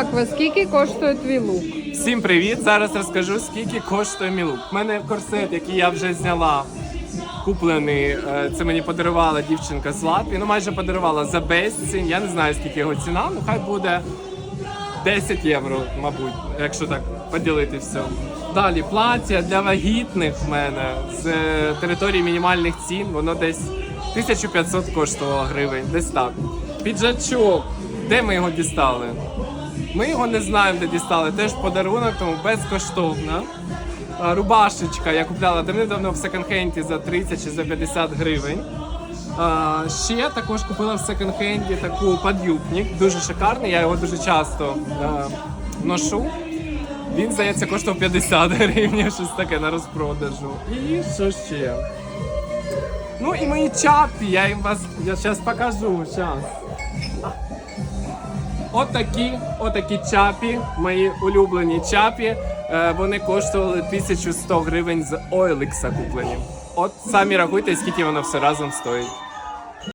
Аква, скільки коштує твій лук? Всім привіт! Зараз розкажу, скільки коштує мій лук. У мене корсет, який я вже зняла, куплений. е, Це мені подарувала дівчинка з Латвії. Ну, майже подарувала за безцінь. Я не знаю, скільки його ціна, ну хай буде 10 євро, мабуть, якщо так поділити все. Далі плаття для вагітних в мене з е, території мінімальних цін. Воно десь 1500 коштувало гривень, десь так. Піджачок. Де ми його дістали? Ми його не знаємо, де дістали. Теж подарунок, тому безкоштовно. Рубашечка я купляла давним-давно в секонд-хенді за 30 чи за 50 гривень. Ще також купила в секонд-хенді таку подюбник, дуже шикарний. Я його дуже часто ношу. Він, здається, коштував 50 гривень, щось таке на розпродажу. І що ще? Ну і мої чапі, я їм вас я зараз покажу. Щас. Отакі, отакі чапі, мої улюблені чапі. Е, вони коштували 1100 гривень з Ойликса куплені. От самі рахуйте, скільки воно все разом стоїть.